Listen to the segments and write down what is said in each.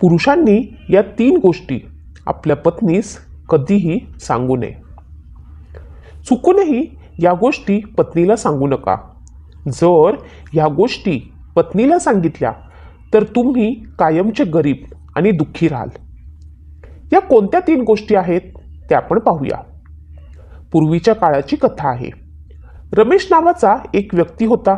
पुरुषांनी या तीन गोष्टी आपल्या पत्नीस कधीही सांगू नये. चुकूनही या गोष्टी पत्नीला सांगू नका. जर या गोष्टी पत्नीला सांगितल्या तर तुम्ही कायमचे गरीब आणि दुःखी राहाल. या कोणत्या तीन गोष्टी आहेत त्या आपण पाहूया. पूर्वीच्या काळाची कथा आहे. रमेश नावाचा एक व्यक्ती होता.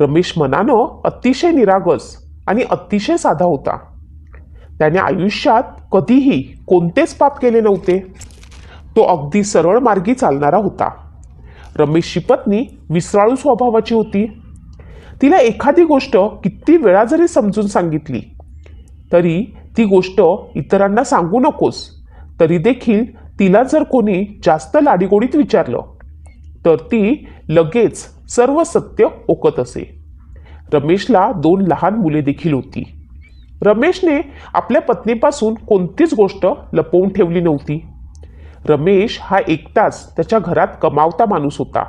रमेश मनानं अतिशय निरागस आणि अतिशय साधा होता. त्याने आयुष्यात कधीही कोणतेच पाप केले नव्हते. तो अगदी सरळ मार्गी चालणारा होता. रमेशची पत्नी विसराळू स्वभावाची होती. तिला एखादी गोष्ट किती वेळा जरी समजून सांगितली तरी ती गोष्ट इतरांना सांगू नकोस तरी देखील तिला जर कोणी जास्त लाडीगोडीत विचारलं तर ती लगेच सर्व सत्य ओकत असे. रमेशला दोन लहान मुले देखील होती. रमेशने आपल्या पत्नीपासून कोणतीच गोष्ट लपवून ठेवली नव्हती. रमेश हा एकटाच त्याच्या घरात कमावता माणूस होता.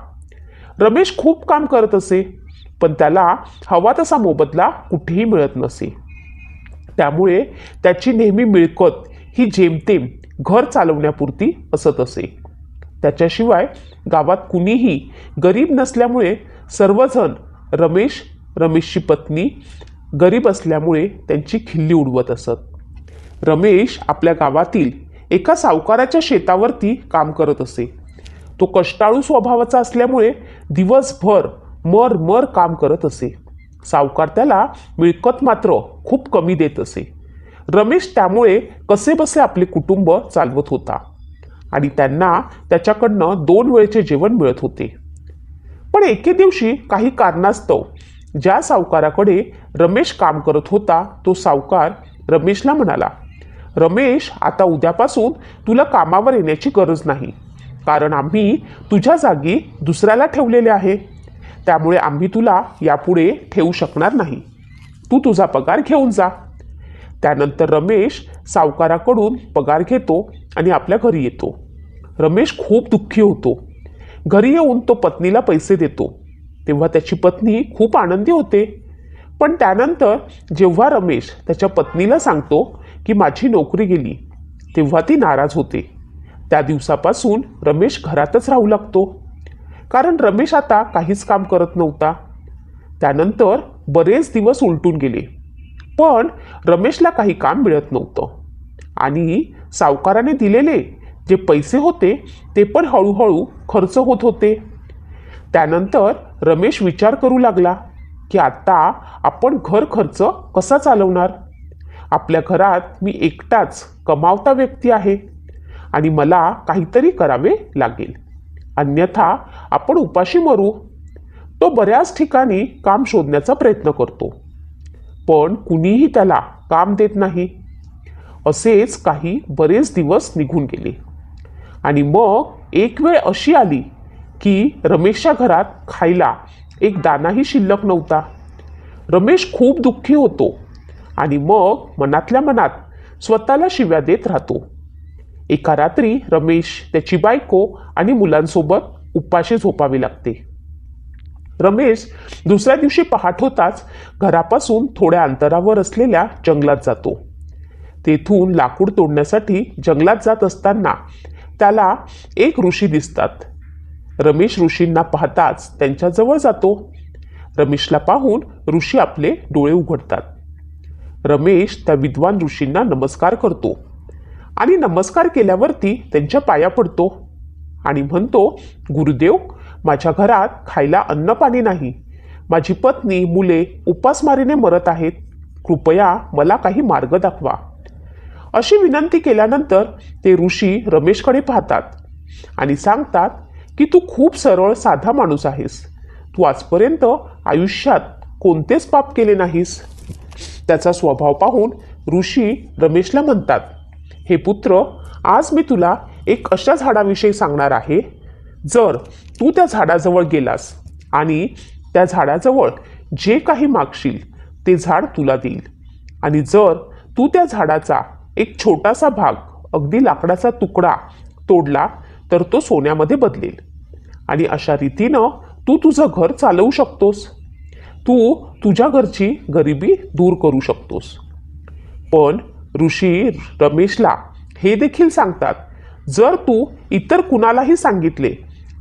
रमेश खूप काम करत असे पण त्याला हवा तसा मोबदला कुठेही मिळत नसे. त्यामुळे त्याची नेहमी मिळकत ही जेमतेम घर चालवण्यापुरती असत असे. त्याच्याशिवाय गावात कुणीही गरीब नसल्यामुळे सर्वजण रमेश रमेशची पत्नी गरीब असल्यामुळे त्यांची खिल्ली उडवत असत. रमेश आपल्या गावातील एका सावकाराच्या शेतावरती काम करत असे. तो कष्टाळू स्वभावाचा असल्यामुळे दिवसभर मर मर काम करत असे. सावकार त्याला मिळकत मात्र खूप कमी देत असे. रमेश त्यामुळे कसेबसे आपले कुटुंब चालवत होता आणि त्यांना त्याच्याकडनं दोन वेळचे जेवण मिळत होते. पण एके दिवशी काही कारणास्तव ज्या सावकाराकडे रमेश काम करत होता तो सावकार रमेशला म्हणाला रमेश आता उद्यापासून तुला कामावर येण्याची गरज नाही. कारण आम्ही तुझ्या जागी दुसऱ्याला ठेवलेले आहे. त्यामुळे आम्ही तुला यापुढे ठेवू शकणार नाही. तू तुझा पगार घेऊन जा. त्यानंतर रमेश सावकाराकडून पगार घेतो आणि आपल्या घरी येतो. रमेश खूप दुःखी होतो. घरी येऊन तो पत्नीला पैसे देतो. तेव्हा त्याची पत्नी खूप आनंदी होते. पण त्यानंतर जेव्हा रमेश त्याच्या पत्नीला सांगतो की माझी नोकरी गेली तेव्हा ती नाराज होते. त्या दिवसापासून रमेश घरातच राहू लागतो. कारण रमेश आता काहीच काम करत नव्हता. त्यानंतर बरेच दिवस उलटून गेले. पण रमेशला काही काम मिळत नव्हतं. आणि सावकाराने दिलेले जे पैसे होते ते पण हळूहळू खर्च होत होते. त्यानंतर रमेश विचार करू लागला की आता आपण घर खर्च कसा चालवणार? आपल्या घरात मी एकटाच कमावता व्यक्ती आहे आणि मला काहीतरी करावे लागेल. अन्यथा आपण उपाशी मरू. तो बऱ्याच ठिकाणी काम शोधण्याचा प्रयत्न करतो. पण कुणीही त्याला काम देत नाही. असेच काही बरेच दिवस निघून गेले. आणि मग एक वेळ अशी आली की रमेशच्या घरात खायला एक दानाही शिल्लक नव्हता. रमेश खूप दुःखी होतो आणि मग मनातल्या मनात स्वतःला शिव्या देत राहतो. एका रात्री रमेश त्याची बायको आणि मुलांसोबत उपाशी झोपावे लागते. रमेश दुसऱ्या दिवशी पहाट होताच घरापासून थोड्या अंतरावर असलेल्या जंगलात जातो. तेथून लाकूड तोडण्यासाठी जंगलात जात असताना त्याला एक ऋषी दिसतात. रमेश ऋषींना पाहताच त्यांच्याजवळ जातो. रमेशला पाहून ऋषी आपले डोळे उघडतात. रमेश त्या विद्वान ऋषींना नमस्कार करतो आणि नमस्कार केल्यावरती त्यांच्या पाया पडतो आणि म्हणतो गुरुदेव माझ्या घरात खायला अन्नपाणी नाही. माझी पत्नी मुले उपासमारीने मरत आहेत. कृपया मला काही मार्ग दाखवा. अशी विनंती केल्यानंतर ते ऋषी रमेशकडे पाहतात आणि सांगतात की तू खूप सरळ साधा माणूस आहेस. तू आजपर्यंत आयुष्यात कोणतेच पाप केले नाहीस. त्याचा स्वभाव पाहून ऋषी रमेशला म्हणतात हे पुत्र आज मी तुला एक अशा झाडाविषयी सांगणार आहे. जर तू त्या झाडाजवळ गेलास आणि त्या झाडाजवळ जे काही मागशील ते झाड तुला देईल. आणि जर तू त्या झाडाचा एक छोटासा भाग अगदी लाकडाचा तुकडा तोडला तर तो सोन्यामध्ये बदलेल. आणि अशा रीतीनं तू तुझं घर चालवू शकतोस. तू तुझ्या घरची गरिबी दूर करू शकतोस. पण ऋषी रमेशला हे देखील सांगतात जर तू इतर कुणालाही सांगितले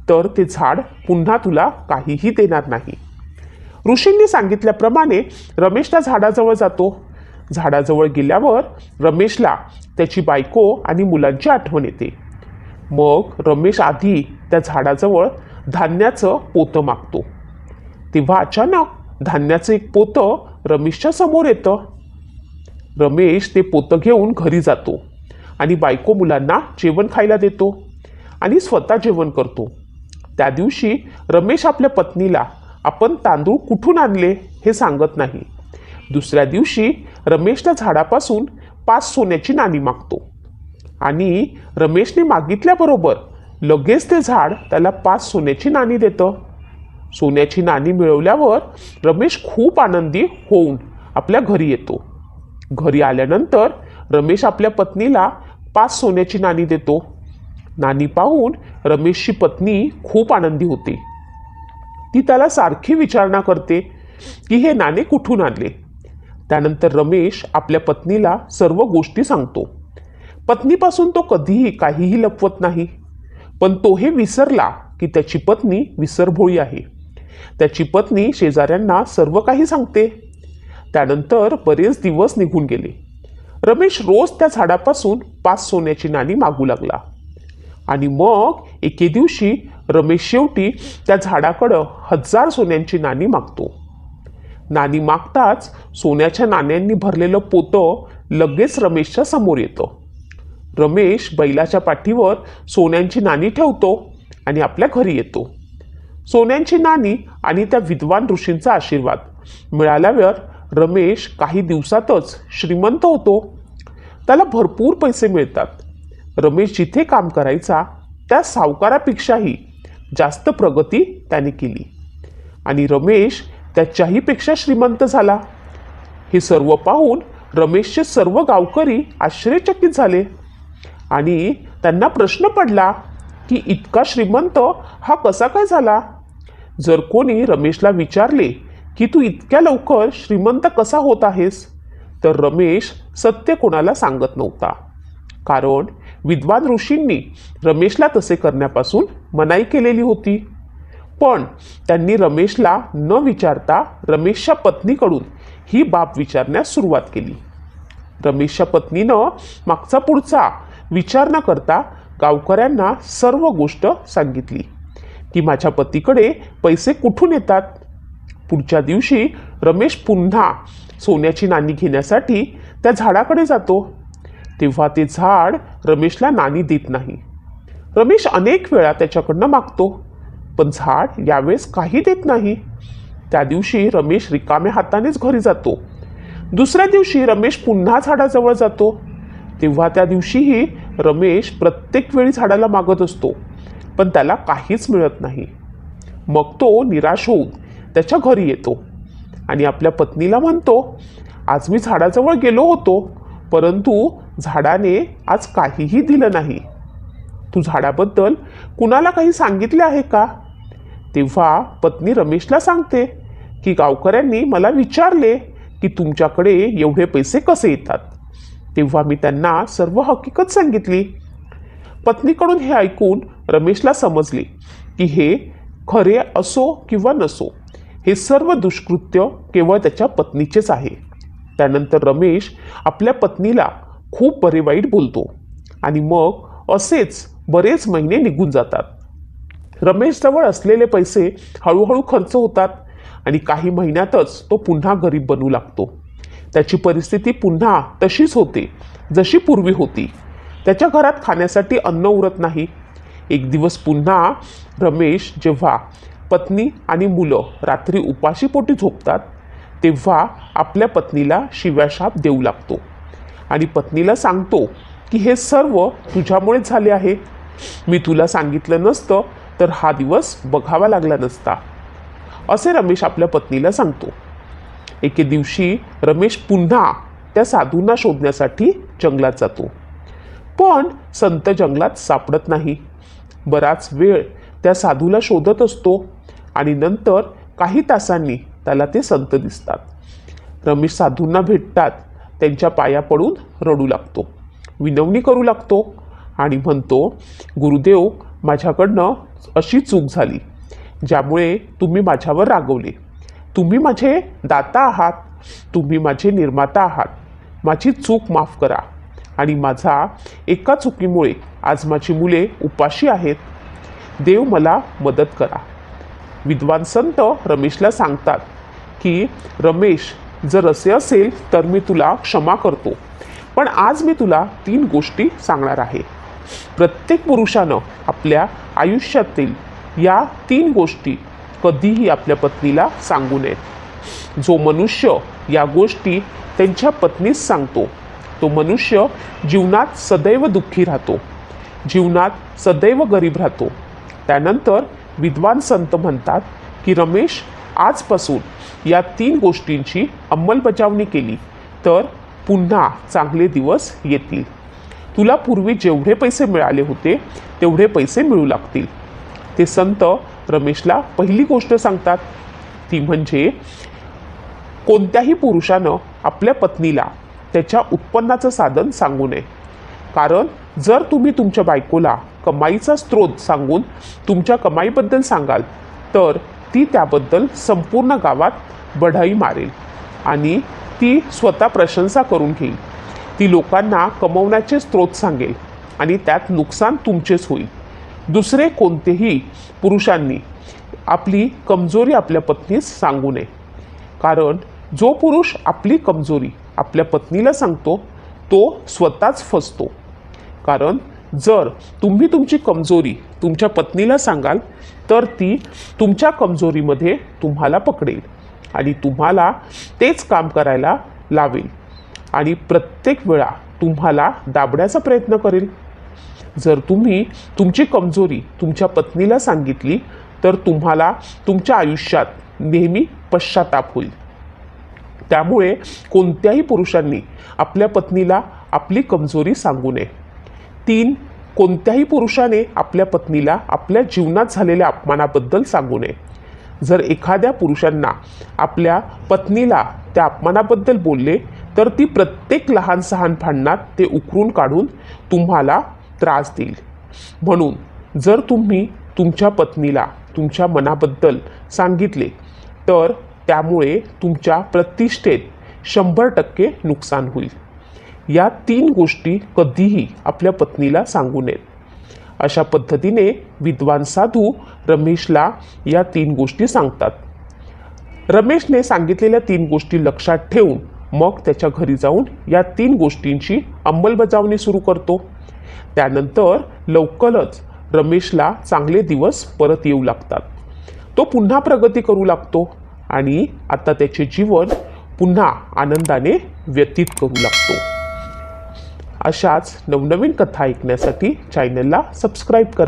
तर ते झाड पुन्हा तुला काहीही देणार नाही. ऋषींनी सांगितल्याप्रमाणे रमेश त्या झाडाजवळ जातो. झाडाजवळ गेल्यावर रमेशला त्याची बायको आणि मुलांची आठवण येते. मग रमेश आधी त्या झाडाजवळ धान्याचं पोतं मागतो. तेव्हा अचानक धान्याचं एक पोतं रमेशच्या समोर येतं. रमेश ते पोतं घेऊन घरी जातो आणि बायको मुलांना जेवण खायला देतो आणि स्वतः जेवण करतो. त्या दिवशी रमेश आपल्या पत्नीला आपण तांदूळ कुठून आणले? हे सांगत नाही. दुसऱ्या दिवशी रमेशला झाडापासून पाच सोन्याची नाणी मागतो. आणि रमेशने मागितल्याबरोबर लगेच ते झाड त्याला पाच सोन्याची नाणी देतं. सोन्याची नाणी मिळवल्यावर रमेश खूप आनंदी होऊन आपल्या घरी येतो. घरी आल्यानंतर रमेश आपल्या पत्नीला पाच सोन्याची नाणी देतो. नाणी पाहून रमेशची पत्नी खूप आनंदी होते. ती त्याला सारखी विचारणा करते की हे नाणे कुठून आणले? त्यानंतर रमेश आपल्या पत्नीला सर्व गोष्टी सांगतो. पत्नीपासून तो कधीही काहीही लपवत नाही. पण तो हे विसरला की त्याची पत्नी विसरभोळी आहे. त्याची पत्नी शेजाऱ्यांना सर्व काही सांगते. त्यानंतर बरेच दिवस निघून गेले. रमेश रोज त्या झाडापासून पाच सोन्याची नाणी मागू लागला. आणि मग एके दिवशी रमेश शेवटी त्या झाडाकडं हजार सोन्यांची नाणी मागतो. नाणी मागताच सोन्याच्या नाण्यांनी भरलेलं पोतं लगेच रमेशच्या समोर येतं. रमेश बैलाच्या पाठीवर सोन्यांची नाणी ठेवतो आणि आपल्या घरी येतो. सोन्यांची नाणी आणि त्या विद्वान ऋषींचा आशीर्वाद. मिळाल्यावर रमेश काही दिवसातच श्रीमंत होतो. त्याला भरपूर पैसे मिळतात. रमेश जिथे काम करायचा त्या सावकारापेक्षाही जास्त प्रगती त्याने केली. आणि रमेश त्याच्याही पेक्षा श्रीमंत झाला. हे सर्व पाहून रमेशचे सर्व गावकरी आश्चर्यचकित झाले. आणि त्यांना प्रश्न पडला की इतका श्रीमंत हा कसा काय झाला? जर कोणी रमेशला विचारले की तू इतक्या लवकर श्रीमंत कसा होत आहेस? तर रमेश सत्य कोणाला सांगत नव्हता. कारण विद्वान ऋषींनी रमेशला तसे करण्यापासून मनाई केलेली होती. पण त्यांनी रमेशला न विचारता रमेशच्या पत्नीकडून ही बाब विचारण्यास सुरुवात केली. रमेशच्या पत्नीनं मागचा पुढचा विचार न करता गावकऱ्यांना सर्व गोष्ट सांगितली. की माझ्या पतीकडे पैसे कुठून येतात? पुढच्या दिवशी रमेश पुन्हा सोन्याची नाणी घेण्यासाठी त्या झाडाकडे जातो. तेव्हा ते झाड रमेशला नाणी देत नाही. रमेश अनेक वेळा त्याच्याकडनं मागतो पण झाड यावेळेस काही देत नाही. त्या दिवशी रमेश रिकाम्या हातानेच घरी जातो. दुसऱ्या दिवशी रमेश पुन्हा झाडाजवळ जातो. तेव्हा त्या दिवशीही रमेश प्रत्येक वेळी झाडाला मागत असतो पण त्याला काहीच मिळत नाही. मग तो निराश होऊन त्याच्या घरी येतो आणि आपल्या पत्नीला म्हणतो आज मी झाडाजवळ गेलो होतो परंतु झाडाने आज काहीही दिलं नाही. तू झाडाबद्दल कुणाला काही सांगितले आहे का? तेव्हा पत्नी रमेशला सांगते की गावकऱ्यांनी मला विचारले की तुमच्याकडे एवढे पैसे कसे येतात? तेव्हा मी त्यांना सर्व हकीकत सांगितली. पत्नीकडून हे ऐकून रमेशला समजले की हे खरे असो किंवा नसो हे सर्व दुष्कृत्य केवळ त्याच्या पत्नीचेच आहे. त्यानंतर रमेश आपल्या पत्नीला खूप बरे वाईट बोलतो आणि मग असेच बरेच महिने निघून जातात. रमेशजवळ असलेले पैसे हळूहळू खर्च होतात आणि काही महिन्यातच तो पुन्हा गरीब बनू लागतो. त्याची परिस्थिती पुन्हा तशीच होते जशी पूर्वी होती. त्याच्या घरात खाण्यासाठी अन्न उरत नाही. एक दिवस पुन्हा रमेश जेव्हा पत्नी आणि मुलं रात्री उपाशीपोटी झोपतात तेव्हा आपल्या पत्नीला शिव्याशाप देऊ लागतो आणि पत्नीला सांगतो की हे सर्व तुझ्यामुळेच झाले आहे. मी तुला सांगितलं नसतं तर हा दिवस बघावा लागला नसता. असे रमेश आपल्या पत्नीला सांगतो. एके दिवशी रमेश पुन्हा त्या साधूंना शोधण्यासाठी जंगलात जातो. पण संत जंगलात सापडत नाही. बराच वेळ त्या साधूला शोधत असतो आणि नंतर काही तासांनी त्याला ते संत दिसतात. रमेश साधूंना भेटतात त्यांच्या पाया पडून रडू लागतो विनवणी करू लागतो आणि म्हणतो गुरुदेव माझ्याकडनं अशी चूक झाली ज्यामुळे तुम्ही माझ्यावर रागवले. तुम्ही माझे दाता आहात तुम्ही माझे निर्माता आहात. माझी चूक माफ करा. आणि माझा एका चुकीमुळे आज माझी मुले उपाशी आहेत. देव मला मदत करा. विद्वान संत रमेशला सांगतात की रमेश जर असे असेल तर मी तुला क्षमा करतो. पण आज मी तुला तीन गोष्टी सांगणार आहे. प्रत्येक पुरुषानं आपल्या आयुष्यातील या तीन गोष्टी कधीही आपल्या पत्नीला सांगू नये. जो मनुष्य या गोष्टी त्यांच्या पत्नीस सांगतो तो मनुष्य जीवनात सदैव दुःखी राहतो जीवनात सदैव गरीब राहतो. त्यानंतर विद्वान संत म्हणतात की रमेश आजपासून या तीन गोष्टींची अंमलबजावणी केली तर पुन्हा चांगले दिवस येतील. तुला पूर्वी जेवढे पैसे मिळाले होते तेवढे पैसे मिळू लागतील. ते संत रमेशला पहिली गोष्ट सांगतात ती म्हणजे कोणत्याही पुरुषानं आपल्या पत्नीला त्याच्या उत्पन्नाचं साधन सांगू नये. कारण जर तुम्ही तुमच्या बायकोला कमाईचा स्रोत सांगून तुमच्या कमाईबद्दल सांगाल तर ती त्याबद्दल संपूर्ण गावात बढाई मारेल आणि ती स्वतः प्रशंसा करून घेईल. ती लोकांना कमवण्याचे स्रोत सांगेल आणि त्यात नुकसान तुमचेच होईल. दुसरे कोणतेही पुरुषांनी आपली कमजोरी आपल्या पत्नीस सांगू नये. कारण जो पुरुष आपली कमजोरी आपल्या पत्नीला सांगतो तो स्वतःच फसतो. कारण जर तुम्ही तुमची कमजोरी तुमच्या पत्नीला सांगाल तर ती तुमच्या कमजोरीमध्ये तुम्हाला पकडेल आणि तुम्हाला तेच काम करायला लावेल आणि प्रत्येक वेळा तुम्हाला दाबण्याचा प्रयत्न करेल. जर तुम्ही तुमची कमजोरी तुमच्या पत्नीला सांगितली तर तुम्हाला तुमच्या आयुष्यात नेहमी पश्चाताप होईल. त्यामुळे कोणत्याही पुरुषांनी आपल्या पत्नीला आपली कमजोरी सांगू नये. तीन कोणत्याही पुरुषाने आपल्या पत्नीला आपल्या जीवनात झालेल्या अपमानाबद्दल सांगू नये. जर एखाद्या पुरुषांना आपल्या पत्नीला त्या अपमानाबद्दल बोलले तर ती प्रत्येक लहान सहान भांडणात ते उकरून काढून तुम्हाला त्रास देईल. म्हणून जर तुम्ही तुमच्या पत्नीला तुमच्या मनाबद्दल सांगितले तर त्यामुळे तुमच्या प्रतिष्ठेत शंभर टक्के नुकसान होईल. या तीन गोष्टी कधीही आपल्या पत्नीला सांगू नयेत. अशा पद्धतीने विद्वान साधू रमेशला या तीन गोष्टी सांगतात. रमेशने सांगितलेल्या तीन गोष्टी लक्षात ठेवून मग त्याच्या घरी जाऊन या तीन गोष्टींची अंमलबजावणी सुरू करतो. त्यानंतर लवकरच रमेशला चांगले दिवस परत येऊ लागतात. तो पुन्हा प्रगती करू लागतो आणि आता त्याचे जीवन पुन्हा आनंदाने व्यतीत करू लागतो. अशाच नवनवीन कथा ऐकण्यासाठी चॅनलला सबस्क्राईब करा.